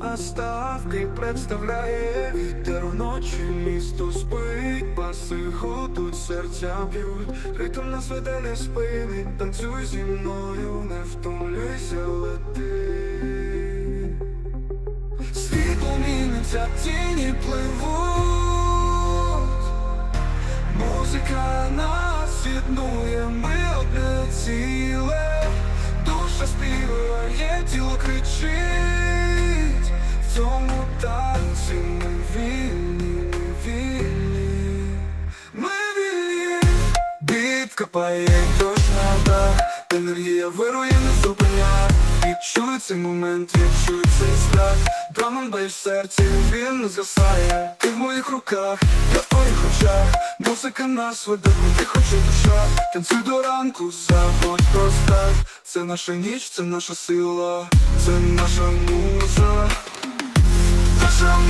А ставки представляє вітер вночі місто спить, баси готуть, серця б'ють, ритм нас веде не спини, танцюй зі мною, не втомлюйся, лети. Світло міниться, тіні пливуть, музика нас єднує, Біт копає дощ на енергія вирує, не зупиняє. Відчуй цей момент, відчуй цей страх. Драмон бей в серці, він не згасає. Ти в моїх руках, я в твоїх очах. Музика нас веде, куди хоче душа. Танцюй до ранку, забудь про страх. Це наша ніч, це наша сила, це наша муза. Наша муза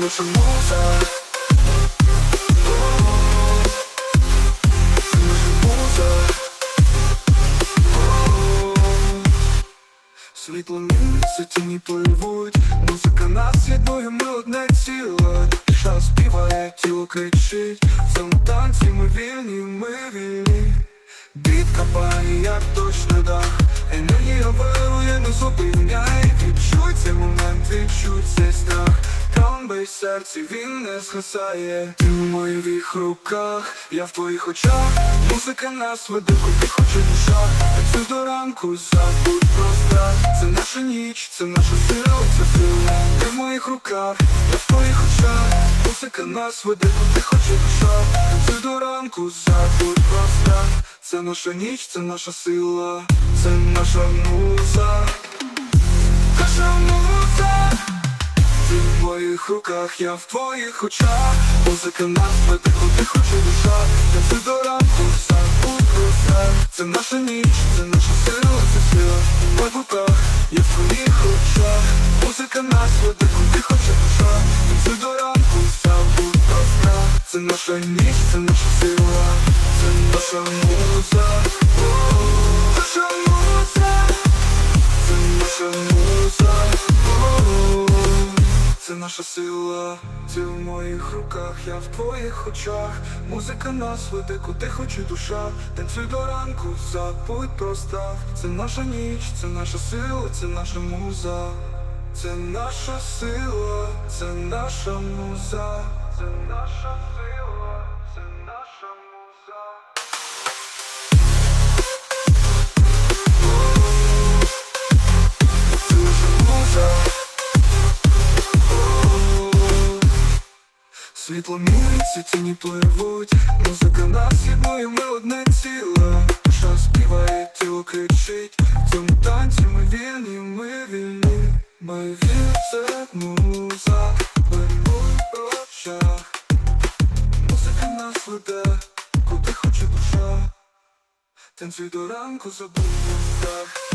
наша муза Це наша муза Світло міниться, тіні пливуть Музика нас єднує, ми одне ціле Душа співає, тіло кричить В цьому танці ми вільні, ми вільні Біт капає, як дощ на дах Енергія вирує, не зупиняй серці, він не згасає. Ти в моїх руках, я в твоїх очах. Музика нас веде, куди хоче душа. Танцюй до ранку, забудь про страх. Це наша ніч, це наша сила, це сила. Ти в моїх руках, я в твоїх очах. Музика нас веде, куди хоче душа. Танцюй до ранку, забудь про страх. Це наша ніч, це наша сила, це наша муза в моїх руках, я в твоїх очах. Музика нас веде, куди хоче душа. Танцюй до ранку, забудь про страх Це наша ніч, це наша сила, це сила В руках, я в твоїх очах. Музика нас веде, куди хоче душа. Танцюй до ранку, забудь про страх Це наша ніч, це наша сила, це наша муза. Наша муза. Це наша муза, наша сила, ти в моїх руках, я в твоїх очах. Музика нас веде, куди хоче душа. Танцюй до ранку, забудь про страх. Це наша ніч, це наша сила, це наша муза. Це наша сила, це наша муза. Це наша сила, це наша муза. Світло міниться, тіні пливуть. Музика нас єднує, ми одне ціле. Душа співає, тіло кричить. В цьому танці ми вільні, ми вільні. Ми це муза в очах Музика нас веде, куди хоче душа. Танцюй до ранку, забудь про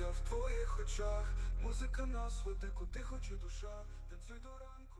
я в твоїх очах. Музика нас веде, куди хоче душа. Танцюй до ранку.